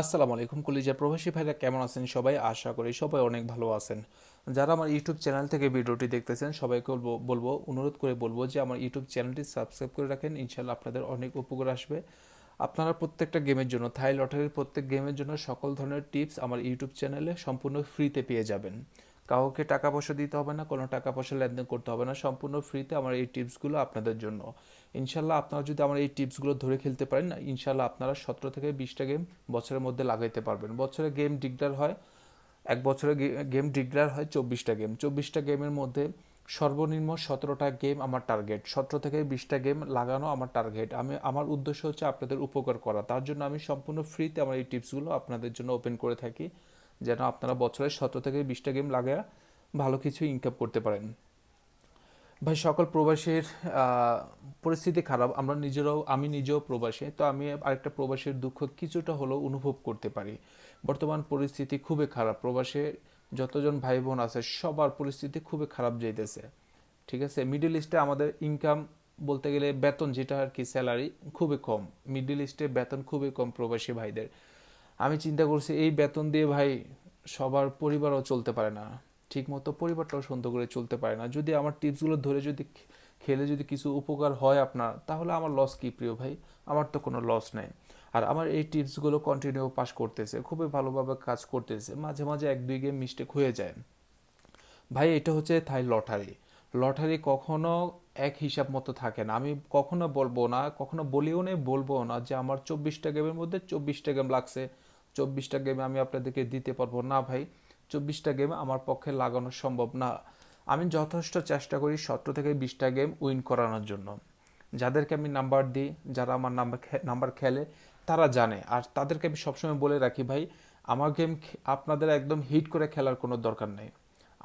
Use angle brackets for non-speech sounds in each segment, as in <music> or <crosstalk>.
আসসালামু আলাইকুম কলিজা প্রবাসী ভাইরা কেমন আছেন সবাই? আশা করি সবাই অনেক ভালো আছেন। যারা আমার ইউটিউব চ্যানেল থেকে ভিডিওটি দেখতেছেন, সবাইকে বলব বলব, অনুরোধ করে বলব যে আমার ইউটিউব চ্যানেলটি সাবস্ক্রাইব করে রাখেন ইনশাল্লাহ আপনাদের অনেক উপকার আসবে। আপনারা প্রত্যেকটা গেমের জন্য, থাই লটারির প্রত্যেক গেমের জন্য সকল ধরনের টিপস আমার ইউটিউব চ্যানেলে সম্পূর্ণ ফ্রিতে পেয়ে যাবেন। কাউকে টাকা পয়সা দিতে হবে না, কোনো টাকা পয়সা লেনদেন করতে হবে না, সম্পূর্ণ ফ্রিতে আমার এই টিপসগুলো আপনাদের জন্য। ইনশাল্লাহ আপনারা যদি আমার এই টিপসগুলো ধরে খেলতে পারেন না, ইনশাল্লাহ আপনারা সতেরো থেকে বিশটা গেম বছরের মধ্যে লাগাইতে পারবেন। বছরে গেম ডিগলার হয়, এক বছরে গেম ডিগলার হয় চব্বিশটা গেম চব্বিশটা গেমের মধ্যে সর্বনিম্ন সতেরোটা গেম আমার টার্গেট সতেরো থেকে বিশটা গেম লাগানো আমার টার্গেট আমি, আমার উদ্দেশ্য হচ্ছে আপনাদের উপকার করা। তার জন্য আমি সম্পূর্ণ ফ্রিতে আমার এই টিপসগুলো আপনাদের জন্য ওপেন করে থাকি, যেন আপনারা বছরে সতেরো থেকে বিশটা গেম লাগায় ভালো কিছু ইনকাম করতে পারেন। ভাই, সকল প্রবাসীর পরিস্থিতি খারাপ। আমরা নিজেরাও, আমি নিজেও প্রবাসী, তো আমি আরেকটা প্রবাসীর দুঃখ কিছুটা হলেও অনুভব করতে পারি। বর্তমান পরিস্থিতি খুবই খারাপ। প্রবাসে যতজন ভাই বোন আছে, সবার পরিস্থিতি খুবই খারাপ যাইতেছে। ঠিক আছে? মিডল ইস্টে আমাদের ইনকাম বলতে গেলে বেতন যেটা আর কি স্যালারি খুবই কম। মিডল ইস্টে বেতন খুবই কম প্রবাসী ভাইদের। আমি চিন্তা করছি, এই বেতন দিয়ে ভাই সবার পরিবারও চলতে পারে না। ঠিক মতো পরিবারটাও সুন্দর করে চলতে পারে না। যদি আমার টিপসগুলো ধরে যদি খেলে যদি কিছু উপকার হয় আপনার, তাহলে আমার লস কি প্রিয় ভাই? আমার তো কোনো লস নেই। আর আমার এই টিপসগুলো কন্টিনিউ পাস করতেছে, খুবই ভালোভাবে কাজ করতেছে। মাঝে মাঝে এক দুই গেম মিস্টেক হয়ে যায়। ভাই, এটা হচ্ছে থাই লটারি। লটারি কখনো এক হিসাব মতো থাকে না। আমি কখনো বলব না, কখনো বলিও নেই বলব না যে আমার চব্বিশটা গেমের মধ্যে চব্বিশটা গেম লাগছে। চব্বিশটা গেমে আমি আপনাদেরকে দিতে পারব। না ভাই চব্বিশটা গেম আমার পক্ষে লাগানো সম্ভব না। আমি যথেষ্ট চেষ্টা করি সতেরো থেকে বিশটা গেম উইন করানোর জন্য। যাদেরকে আমি নাম্বার দিই, যারা আমার নাম্বার নাম্বার খেলে, তারা জানে। আর তাদেরকে আমি সবসময় বলে রাখি, ভাই, আমার গেম আপনাদের একদম হিট করে খেলার কোনো দরকার নেই।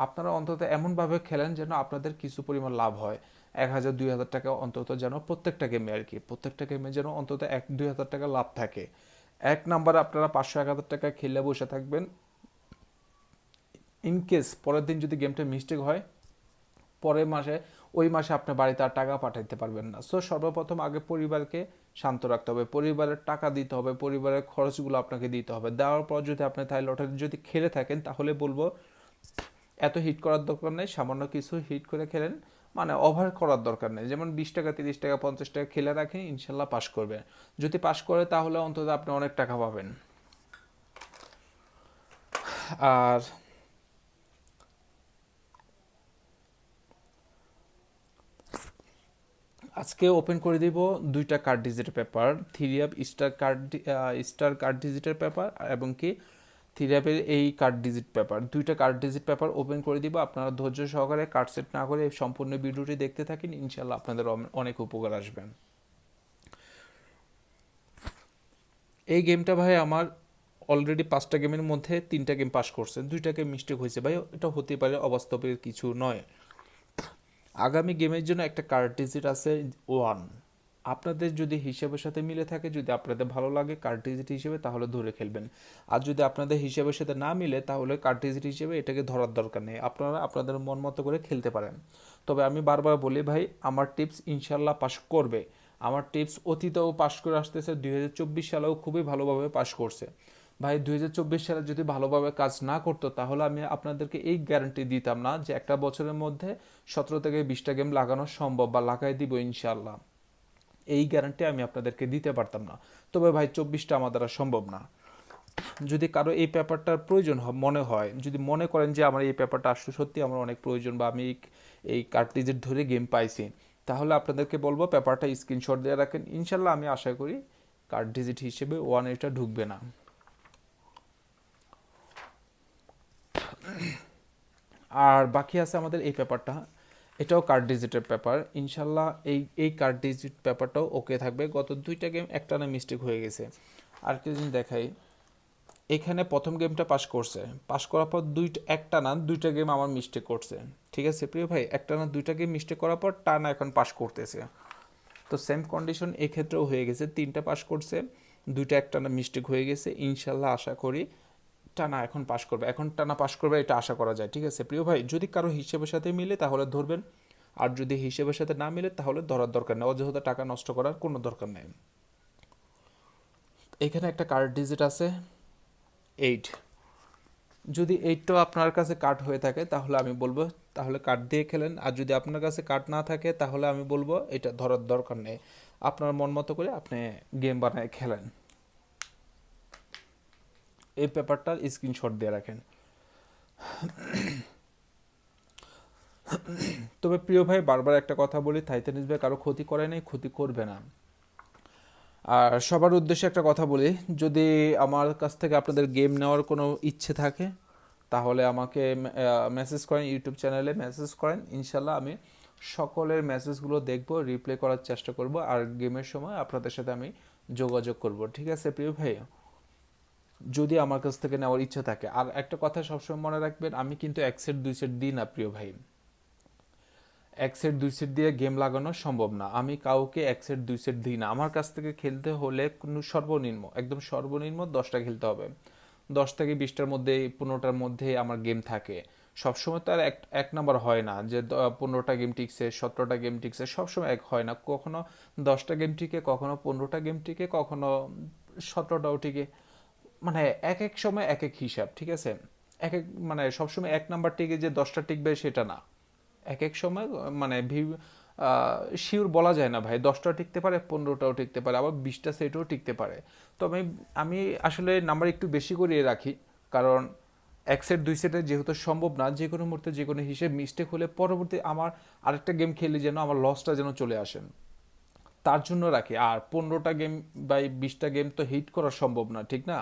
আপনারা অন্তত এমনভাবে খেলেন যেন আপনাদের কিছু পরিমাণ লাভ হয়। এক হাজার, দুই হাজার টাকা অন্তত যেন প্রত্যেকটা গেমে আর কি। প্রত্যেকটা গেমে যেন অন্তত এক, দুই হাজার টাকা লাভ থাকে। এক নাম্বারে আপনারা পাঁচশো, এক হাজার টাকা খেলে বসে থাকবেন। ইন কেস পরের দিন যদি গেমটা মিস্টেক হয়, পরের মাসে, ওই মাসে আপনি বাড়িতে আর টাকা পাঠাইতে পারবেন না। সো সর্বপ্রথম আগে পরিবারকে শান্ত রাখতে হবে। পরিবারের টাকা দিতে হবে, পরিবারের খরচগুলো আপনাকে দিতে হবে। দেওয়ার পর যদি আপনি তাই লটারি যদি খেলে থাকেন, তাহলে বলব এত হিট করার দরকার নেই, সামান্য কিছু হিট করে খেলেন মানে ওভার করার দরকার নেই। যেমন বিশ টাকা, তিরিশ টাকা, পঞ্চাশ টাকা খেলে রাখেন, ইনশাল্লাহ পাশ করবে। যদি পাশ করে, তাহলে অন্তত আপনি অনেক টাকা পাবেন। আর আজকে ওপেন করে দিব দুইটা কার্ড ডিজিটের paper three star card star card ডিজিটের পেপার এবং কি থ্রি এই কার্ড ডিজিট পেপার দুইটা কার্ড ডিজিট পেপার ওপেন করে দিব। আপনারা ধৈর্য সহকারে কার্ড সেট না করে সম্পূর্ণ ভিডিওটি দেখতে থাকেন। ইনশাল্লাহ আপনাদের অনেক উপকার আসবেন এই গেমটা ভাই আমার অলরেডি পাঁচটা গেমের মধ্যে তিনটা গেম পাস করছে দুইটা গেম মিস্টেক হয়েছে ভাই। এটা হতে পারে অবাস্তবের কিছু নয়। আগামী গেমের জন্য একটা কার্ড ডিজিট আছে ওয়ান আপনাদের যদি হিসাবের সাথে মিলে থাকে, যদি আপনাদের ভালো লাগে কার্ড ডিজিট হিসেবে, তাহলে ধরে খেলবেন। আর যদি আপনাদের হিসাবের সাথে না মিলে, তাহলে কার্ড ডিজিট হিসেবে এটাকে ধরার দরকার নেই। আপনারা আপনাদের মন মতো করে খেলতে পারেন। তবে আমি বারবার বলি ভাই, আমার টিপস ইনশাল্লাহ পাস করবে। আমার টিপস অতীতেও পাস করে আসতেছে, দুই হাজার চব্বিশ সালেও খুবই ভালোভাবে পাস করছে। ভাই, দুই হাজার চব্বিশ সালে যদি ভালোভাবে কাজ না করতো, তাহলে আমি আপনাদেরকে এই গ্যারান্টি দিতাম না যে একটা বছরের মধ্যে সতেরো থেকে বিশটা গেম লাগানো সম্ভব বা লাগাই দিব ইনশাল্লাহ এই গ্যারান্টি আমি আপনাদেরকে দিতে পারতাম না। তবে ভাই, চব্বিশটা আমার দ্বারা সম্ভব না। যদি কারও এই পেপারটার প্রয়োজন মনে হয়, যদি মনে করেন যে আমার এই পেপারটা আসলে সত্যি আমার অনেক প্রয়োজন বা আমি এই- কার্ট্রিজের ধরে গেম পাইছি, তাহলে আপনাদেরকে বলব পেপারটা স্ক্রিনশট দিয়ে রাখেন। ইনশাল্লাহ আমি আশা করি কার্ড ডিজিট হিসেবে ওয়ান এটা ঢুকবে না। আর বাকি আছে আমাদের এই পেপারটা। এটাও কার্ড ডিজিটের পেপার। ইনশাল্লাহ এই এই কার্ড ডিজিট পেপারটাও ওকে থাকবে। গত দুইটা গেম একটা না মিস্টেক হয়ে গেছে। আর কি জিনিস দেখাই। এখানে প্রথম গেমটা পাস করছে। পাস করার পর দুইটা একটা না দুইটা গেম আমার মিস্টেক করছে। ঠিক আছে, প্রিয় ভাই? একটা না দুইটা গেম মিস্টেক করার পর টানা এখন পাস করতেছে। তো সেম কন্ডিশন এক্ষেত্রেও হয়ে গেছে। তিনটা পাস করছে, দুইটা একটা না মিস্টেক হয়ে গেছে। ইনশাল্লাহ আশা করি টানা এখন পাস করবে। এখন টানা পাস করবে, এটা আশা করা যায়, ঠিক আছে? প্রিয় ভাই, যদি কারও হিসেবের সাথে মিলে, তাহলে ধরবেন। আর যদি হিসেবের সাথে না মিলে, তাহলে ধরার দরকার নেই। অযথা টাকা নষ্ট করার কোনো দরকার নেই। এখানে একটা কার্ড ডিজিট আছে এইট যদি এইটটাও আপনার কাছে কাট হয়ে থাকে, তাহলে আমি বলব, তাহলে কাট দিয়ে খেলেন। আর যদি আপনার কাছে কাট না থাকে, তাহলে আমি বলব, এটা ধরার দরকার নেই। আপনার মন মতো করে আপনি গেম বানায় খেলেন। এই পেপারটার স্ক্রিনশট দিয়ে রাখেন। তবে প্রিয় ভাই, বারবার একটা কথা বলি থাইতানিস ভাই কারও ক্ষতি করে নাই, ক্ষতি করবে না। আর সবার উদ্দেশ্যে একটা কথা বলি, যদি আমার কাছ থেকে আপনাদের গেম নেওয়ার কোনো ইচ্ছে থাকে, তাহলে আমাকে মেসেজ করেন ইউটিউব চ্যানেলে মেসেজ করেন। ইনশাল্লাহ আমি সকলের মেসেজগুলো দেখব রিপ্লে করার চেষ্টা করব, আর গেমের সময় আপনাদের সাথে আমি যোগাযোগ করব। ঠিক আছে, প্রিয় ভাই? যদি আমার কাছ থেকে নেওয়ার ইচ্ছা থাকে। আর একটা কথা সবসময় মনে রাখবেন, আমি কিন্তু এক সেট দুই সেট দিই না, প্রিয় ভাই। এক সেট দুই সেট দিয়ে গেম লাগানো সম্ভব না। আমি কাউকে এক সেট দুই সেট দিই না। আমার কাছ থেকে খেলতে হলে কোনো সর্বনিম্ন, একদম সর্বনিম্ন দশটা খেলতে হবে। দশ থেকে বিশটার মধ্যে, পনেরোটার মধ্যে আমার গেম থাকে। সবসময় তো আর এক এক নাম্বার হয় না যে পনেরোটা গেম টিকছে, সতেরোটা গেম টিকছে, সবসময় এক হয় না। কখনো দশটা গেম টিকে, কখনো পনেরোটা গেম টিকে, কখনো সতেরোটাও টিকে। মানে এক এক সময় এক এক হিসাব, ঠিক আছে? এক এক মানে সবসময় এক নাম্বার টিকে যে দশটা টিকবে সেটা না। এক এক সময় মানে শিওর বলা যায় না ভাই। দশটা টিকতে পারে, পনেরোটাও টিকতে পারে, আবার বিশটা সেটও টিকতে পারে। তো আমি আমি আসলে নাম্বার একটু বেশি করিয়ে রাখি, কারণ এক সেট দুই সেটে যেহেতু সম্ভব না, যে কোনো মুহূর্তে, যে কোনো হিসেবে মিস্টেক হলে পরবর্তী আমার আরেকটা গেম খেলি যেন আমার লসটা যেন চলে আসেন তার জন্য রাখি। আর পনেরোটা গেম বা বিশটা গেম তো হিট করা সম্ভব না, ঠিক না?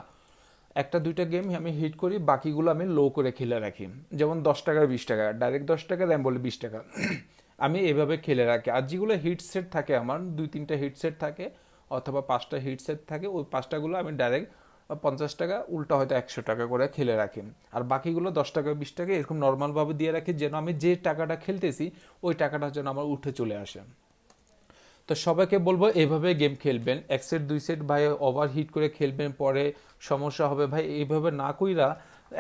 একটা, দুইটা গেম আমি হিট করি, বাকিগুলো আমি লো করে খেলে রাখি। যেমন দশ টাকা, বিশ টাকা ডাইরেক্ট দশ টাকা র্যাম বলে বিশ টাকা। <clears throat> আমি এভাবে খেলে রাখি। আর যেগুলো হিট সেট থাকে আমার, দুই, তিনটা হিট সেট থাকে, অথবা পাঁচটা হিট সেট থাকে, ওই পাঁচটাগুলো আমি ডাইরেক্ট পঞ্চাশ টাকা, উল্টা হয়তো একশো টাকা করে খেলে রাখি। আর বাকিগুলো দশ টাকা, বিশ টাকা, এরকম নর্মালভাবে দিয়ে রাখি, যেন আমি যে টাকাটা খেলতেছি, ওই টাকাটা যেন আমার উঠে চলে আসে। তো সবাইকে বলব এভাবে গেম খেলবেন। এক সেট দুই সেট ভাই ওভার হিট করে খেলবেন, পরে সমস্যা হবে। ভাই, এইভাবে না কইরা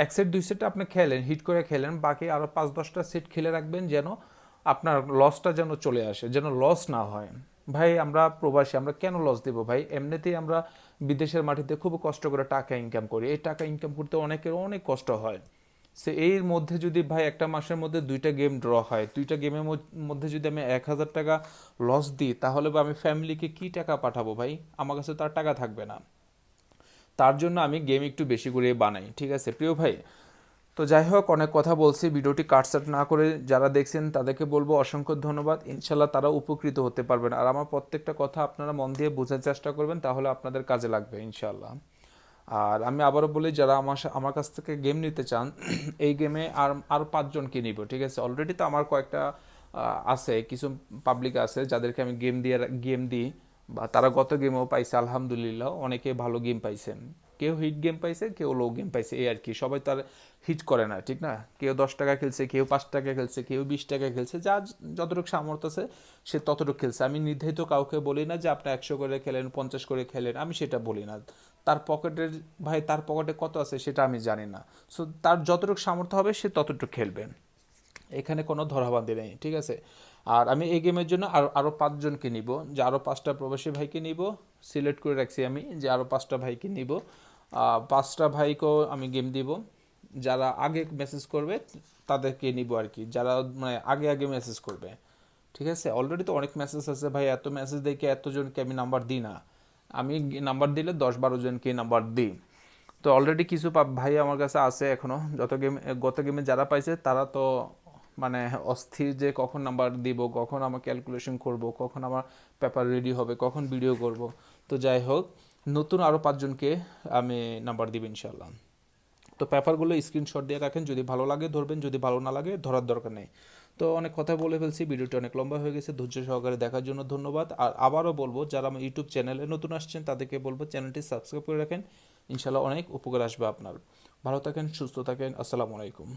এক সেট দুই সেট আপনি খেলেন হিট করে খেলেন, বাকি আরও পাঁচ, দশটা সেট খেলে রাখবেন যেন আপনার লসটা যেন চলে আসে, যেন লস না হয়। ভাই, আমরা প্রবাসী, আমরা কেন লস দেবো ভাই? এমনিতেই আমরা বিদেশের মাটিতে খুব কষ্ট করে টাকা ইনকাম করি। এই টাকা ইনকাম করতে অনেকের অনেক কষ্ট হয়। সে এর মধ্যে যদি ভাই একটা মাসের মধ্যে দুইটা গেম ড্র হয়, দুইটা গেমের মধ্যে যদি আমি এক হাজার টাকা লস দিই, তাহলে বা আমি ফ্যামিলিকে কি টাকা পাঠাবো ভাই? আমার কাছে তার টাকা থাকবে না। তার জন্য আমি গেম একটু বেশি করে বানাই, ঠিক আছে? প্রিয় ভাই, তো যাই হোক, অনেক কথা বলছি। ভিডিওটি কাটসাট না করে যারা দেখছেন, তাদেরকে বলব অসংখ্য ধন্যবাদ। ইনশাল্লাহ তারা উপকৃত হতে পারবেন। আর আমার প্রত্যেকটা কথা আপনারা মন দিয়ে বোঝার চেষ্টা করবেন, তাহলে আপনাদের কাজে লাগবে ইনশাল্লাহ আর আমি আবারও বলি, যারা আমার আমার কাছ থেকে গেম নিতে চান, <clears throat> এই গেমে আর আরও পাঁচজনকে নিব, ঠিক আছে? অলরেডি তো আমার কয়েকটা আছে, কিছু পাবলিক আছে, যাদেরকে আমি গেম দিয়ে গেম দিই, বা তারা গত গেমও পাইছে, আলহামদুলিল্লাহ, অনেকে ভালো গেম পাইছেন কেউ হিট গেম পাইছে, কেউ লো গেম পাইছে, এই আর কি। সবাই তার হিট করে না, ঠিক না? কেউ দশ টাকা খেলছে, কেউ পাঁচ টাকা খেলছে, কেউ বিশ টাকা খেলছে যা যতটুকু সামর্থ্য আছে, সে ততটুকু খেলছে। আমি নির্ধারিত কাউকে বলি না যে, আপনি একশো করে খেলেন, পঞ্চাশ করে খেলেন। আমি সেটা বলি না। তার পকেটের, ভাই তার পকেটে কত আছে সেটা আমি জানি না। সো তার যতটুকু সামর্থ্য হবে সে ততটুকু খেলবে। এখানে কোনো ধরাবান্ধি নেই, ঠিক আছে? আর আমি এই গেমের জন্য আরও আরও পাঁচজনকে নিব, যে আরও পাঁচটা প্রবাসী ভাইকে নিব সিলেক্ট করে রাখছি আমি, যে আরও পাঁচটা ভাইকে নিব। পাঁচটা ভাইকেও আমি গেম দিব। যারা আগে মেসেজ করবে, তাদেরকে নিব আর কি। যারা মানে আগে আগে মেসেজ করবে, ঠিক আছে? অলরেডি তো অনেক মেসেজ আছে, ভাই, এত মেসেজ দেখে এতজনকে আমি নাম্বার দিই না। আমি নাম্বার দিলে দশ বারো জনকে নাম্বার দিই। তো অলরেডি কিছু ভাই আমার কাছে আছে এখনও যত গেম গত গেমে যারা পাইছে, তারা তো মানে অস্থির যে কখন নাম্বার দিব, কখন আমার ক্যালকুলেশন করব, কখন আমার পেপার রেডি হবে, কখন ভিডিও করব। তো যাই হোক, নতুন আরও পাঁচজনকে আমি নাম্বার দিব ইনশাল্লাহ তো পেপারগুলো স্ক্রিনশট দিয়ে রাখেন। যদি ভালো লাগে, ধরবেন। যদি ভালো না লাগে, ধরার দরকার নেই। তো অনেক কথা বলে ফেলছি, ভিডিওটি অনেক লম্বা হয়ে গেছে, ধৈর্য সহকারে দেখার জন্য ধন্যবাদ। আর আবারও বলব, যারা আমার ইউটিউব চ্যানেলে নতুন আসছেন, তাদেরকে বলব চ্যানেলটি সাবস্ক্রাইব করে রাখেন, ইনশাল্লাহ অনেক উপকার আসবে আপনার। ভালো থাকেন, সুস্থ থাকেন, আসসালামু আলাইকুম।